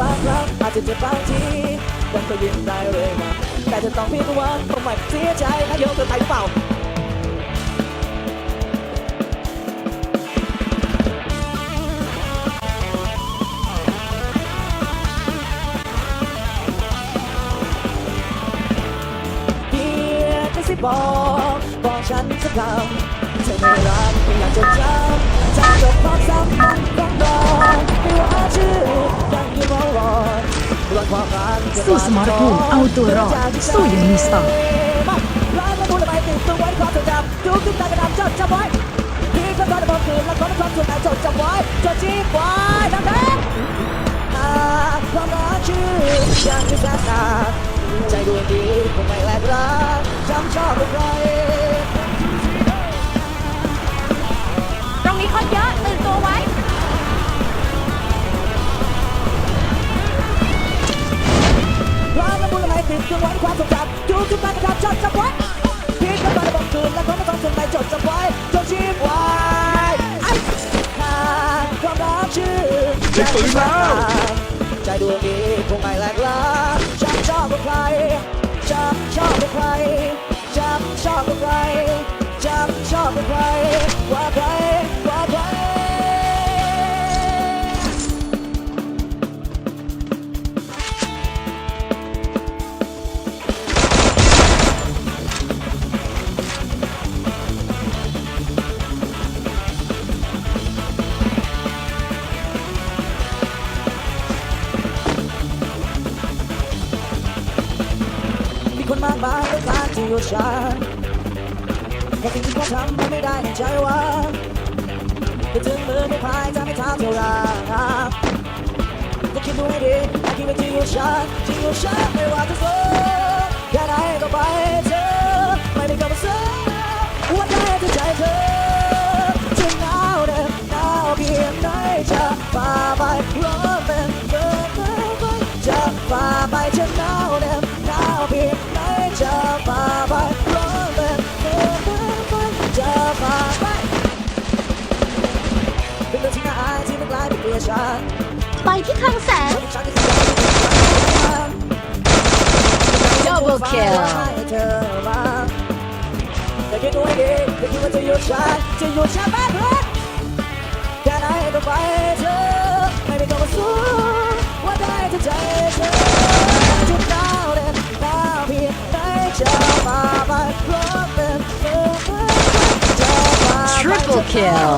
บางครั้งอาจจะเจ็บบางทีมันก็ยิ้มได้เลยนะแต่จะต้องผิดหวังคงไม่เสียใจนะโยกเกินไปหรือเปล่าบอกบอกฉันสักคำเธอไม่รักไม่อยากจดจำจะจดความสัมพันธ์ของเราไม่ว่าชื่อ สู้สมรภูมิเอาตัวรอดสู้อย่างมีสไตล์มาร้านและมูลติดตัวไว้ความทรงจำทุกทุกๆการกระทำจดจำไว้พี่ก็ตอนบอกคืนและก็ไม่ความสุขแต่จดจำไว้จดจีบไว้ดังนั้นหากความรักชื่อยังจะแสบตาใจดวงดีคงไม่แลกรักจำชอบใครตรงนี้คนเยอะ ใจดวงนี้คงไม่แหลกลาฉันชอบกับใครฉันชอบกับใครฉันชอบกับใครฉันชอบกับใครว่าใคร ต้องการที่อยู่ฉันแต่สิ่งที่เขาทำมันไม่ได้ในใจว่ ไม่กลายเป็นตัวฉันไปที่คลังแสง Double kill จะคิดดูให้ดีจะคิดว่าจะหยุดฉันจะหยุดฉันบ้างเพื่อนแค่ไหนก็ไปเธอไม่มีคำว่าสู้ว่าได้จะใจเธอจะหนาวเด็ดหนาวเพียงไหนจะมาไปเพราะเป็นเธอจะมาไป Triple kill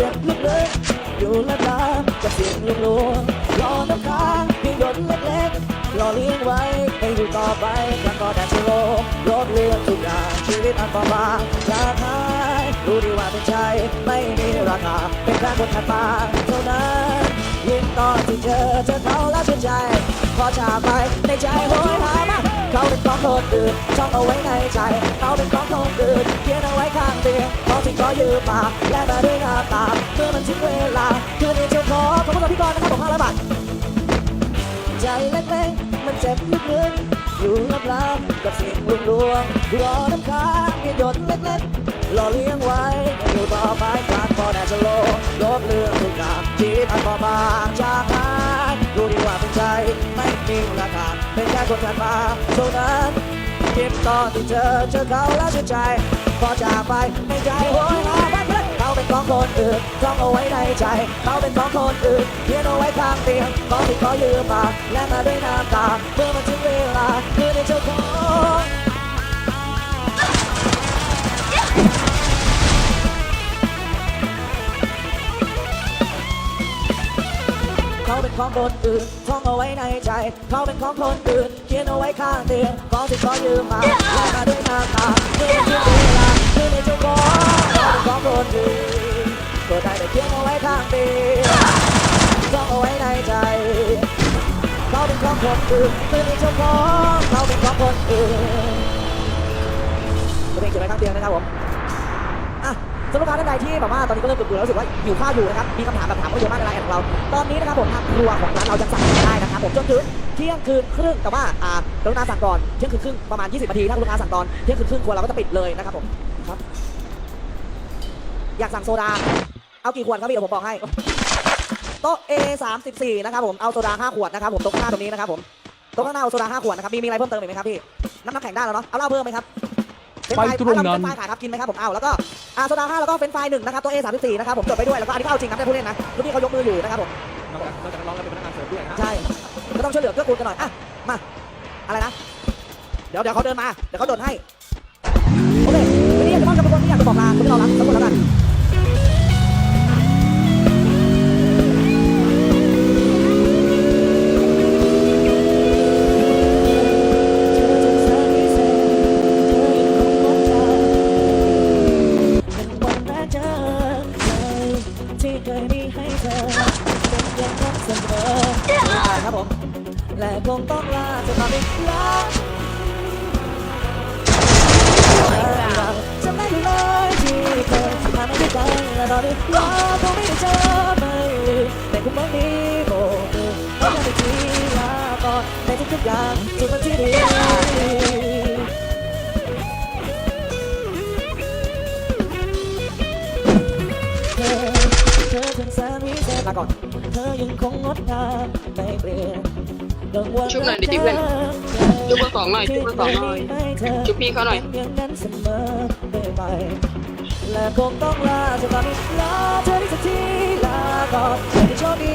เจ็บลึกๆอยู่และตากับเสียงลวงลวงรอน้ำค้าเพียงหยดเล็กๆรอเลี้ยงไว้ให้อยู่ต่อไปกันก็แต่จะโลกลดเรื่องทุกอย่างชีวิตอันเปราบาจะหายรู้ดีว่าเป็นใจไม่มีราคาเป็นแค่คนถัดมาเท่านั้นยิ่งตอนที่เจอเจอเขาแล้วชื่นใจ พอจากไปในใจโหยหามากเขาเป็นของคนอื่นช่องเอาไว้ในใจ เขาเป็นของคนอื่น ขียนเอาไว้ข้างเตียงเขาที่งขอยืมปาและมาด้วยน้ำตาเมื่อมันถึงเวลาคืนนี้จะขอขอบคุณพี่กรณ์นะครับผมห้าร้อยบาทใจเล็กๆมันเจ็บลึกๆอยู่ลับๆกับสียงลวงๆรอน้ำค้างเพียงหยดเล็กๆหล่อเลี้ยงไว้อยู่ต่อไปการพอแน่จะโลลบเรื่องทุกอย่างที่ผ่านมาบางจากหายรู้ดีว่าเป็นใจไม่มีราคาเป็นแค่คนผ่านมาเท่านั้น คิดตอนที่เจอเจอเขาแล้วเชื่อใจพอจากไปไม่ใจโหยหาแพ้เพื่อนเขาเป็นของคนอื่นท้องเอาไว้ในใจเขาเป็นของคนอื่นเขียนเอาไว้ข้างเตียงขอที่ขอยืมมาและมาด้วยน้ำตาเมื่อมาถึงเวลาเพื่อในเจ้าของ ของคนอื่นท่องเอาไว้ในใจ เขาเป็นของคนอื่นเขียนเอาไว้ข้างเตียงขอที่ขอยืมมาและมาด้วยน้ำตาเมื่อถึงเวลาเพื่อในจ้าของเขาเป็นของคนอื่นเปิดใจแต่เขียนเอาไว้ข้างเตียงท่องเอาไว้ในใจเขาเป็นของคนอื่นเพื่อในจ้าของเขาเป็นของคนอื่นเพลงเก็บไว้ข้างเตียงนะครับผม สำหรับท่านใดที่แบบว่าตอนนี้ก็เริ่มเบื่อๆแล้วรู้สึกว่าหิวข้าวอยู่นะครับมีคำถามแบบถามมาเยอะมากในไลน์แอดของเรา ตอนนี้นะครับผมทางครัวของร้านเรายังสั่งได้นะครับผมจนถึงเที่ยงคืนครึ่งแต่ว่าอ่ากรุณาสั่งก่อนเที่ยงคืนครึ่งประมาณ 20นาทีถ้าคุณลูกค้าสั่งตอนเที่ยงคืนครึ่งครัวเราก็จะปิดเลยนะครับผมครับอยากสั่งโซดา เอากี่ขวดครับพี่เดี๋ยวผมบอกให้โต๊ะ A 3 4นะครับผมเอาโซดา5ขวดนะครับผมโต๊ะข้างหน้าตรงนี้นะครับผมโต๊ะข้างหน้าเอาโซดา5ขวดนะครับมีมีอะไรเพิ่มเติมอีกไหมครับพี่น้ำน้ำแข็งได้แล้วเนาะเอาเหล้าเพิ่มไหมครับไปตรงนั้นเป็นไฟล์ขายครับกินไหมครับผมเอาแล้วก็ อาโซดาห้าแล้วก็เป็นไฟล์หนึ่งนะครับตัว A 3 4นะครับผมจดไปด้วยแล้วก็อันนี้ก็เอาจริงนะไม่ได้พูดเล่นนะลูกพี่เขายกมืออยู่นะครับผมนอกจากนอกจากร้องแล้วเป็นพนักงานเสิร์ฟด้วยนะใช่ก็ต้องช่วยเหลือเกื้อกูลกันหน่อยอะมาอะไรนะเดี๋ยวเดี๋ยวเขาเดินมาเดี๋ยวเขาโดนให้โอเควันนี้อยากจะมอบกับทุกคนที่อยากจะบอกลาคนที่เรารักสักคนแล้วกันเป็น และคงต้องลาจะทำอีกครั้งจะไม่ได้เลยที่เคยผ่านมาด้วยกันและตอนนี้เราคงไม่ได้เจอไม่แต่คุณวันนี้โบกมือไม่ได้ทีลาก่อนในทุกๆอย่างทุกวันที่ดีเธอเธอถึงแสนวิเศษลาก่อน เธอยังคงงดงามไม่เปลี่ยนดังวัน ชุบหน่อยดิเพื่อนชุบเบอร์สองหน่อยชุบเบอร์สองหน่อยชุบพี่เขาหน่อยและคงต้องลาจากตอนนี้ลาเธอที่สักทีลาก่อนเธอที่โชคดี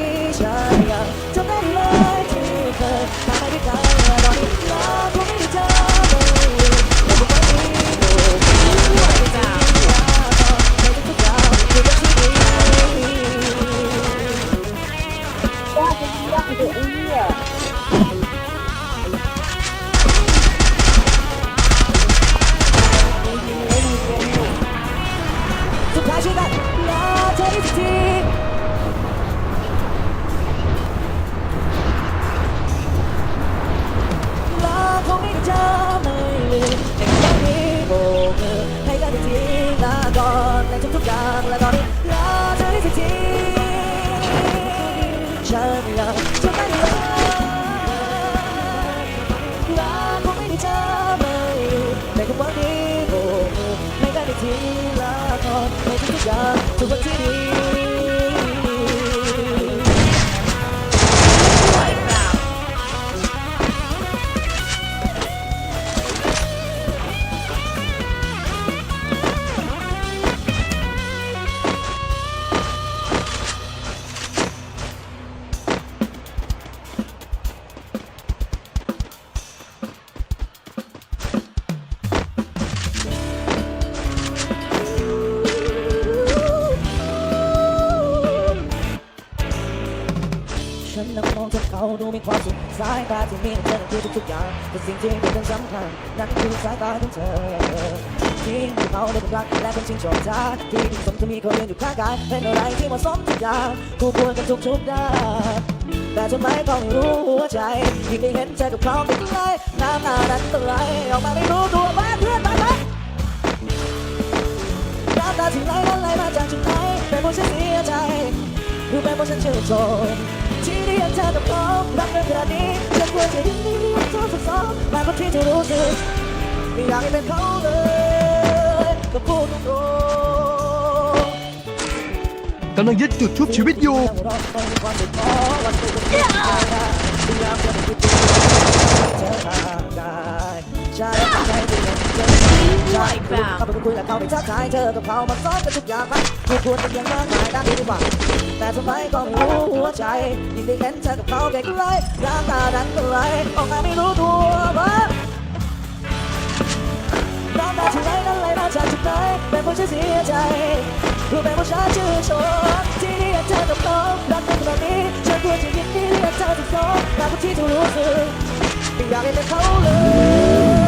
เขาดูมีความสุขสายตาที่มีเธอคือทุกๆอย่างแต่สิ่งที่เป็นสำคัญนั่นคือสายตาของเธอที่ที่เขาได้เป็นรักและเป็นชิงชมชาที่ที่สมจะมีคนเดินอยู่ข้างกายเป็นอะไรที่เหมาะสมทุกอย่างคู่ควรกันทุกทุกๆด้านแต่ทำไมก็ไม่รู้หัวใจยิ่งได้เห็นเธอกับเขาเป็นไรน้ำหนานั้นเป็นไรออกมาไม่รู้ตัวบ้าเพื่อนบ้าไหมน้ำตาที่ไหลนั้นไหลมาจากจุดไหนเป็นเพราะฉันเสียใจหรือเป็นเพราะฉันชื่นชม ที่เรียกเธอแต่พบรักเองขนนี้จะกลัวจะยังไม่มีเธอสักสองแต่บางทีจะรู้สึกไม่อยากให้เป็นเขาเลยก็พูดตรงกำลังยึดจุดชุบชีวิตอยู่ Yeah! เขาไปคุยและเขาไปทักทายเธอกับเขามันซ้อนกันทุกอย่างมันคู่ควรจะยังมากมายด้านนี้ดีกว่า แต่ทำไมก็ไม่รู้หัวใจยิ่งได้เห็นเธอกับเขาใกล้ๆน้ำตาดันก็ไหลออกมาไม่รู้ตัวว่างน้ำตาที่ไหลนั้นไหลมาจากจุดไหนเป็นเพราะฉันเสียใจรู้เป็นเพราะฉันชื่นชมที่ได้เห็นเธอกับเขารักกันขนาดนี้ฉันควรจะยินดีที่เห็นเธอกับเขาตามที่เธอรู้สึกไม่อยากให้เป็นเขาเลย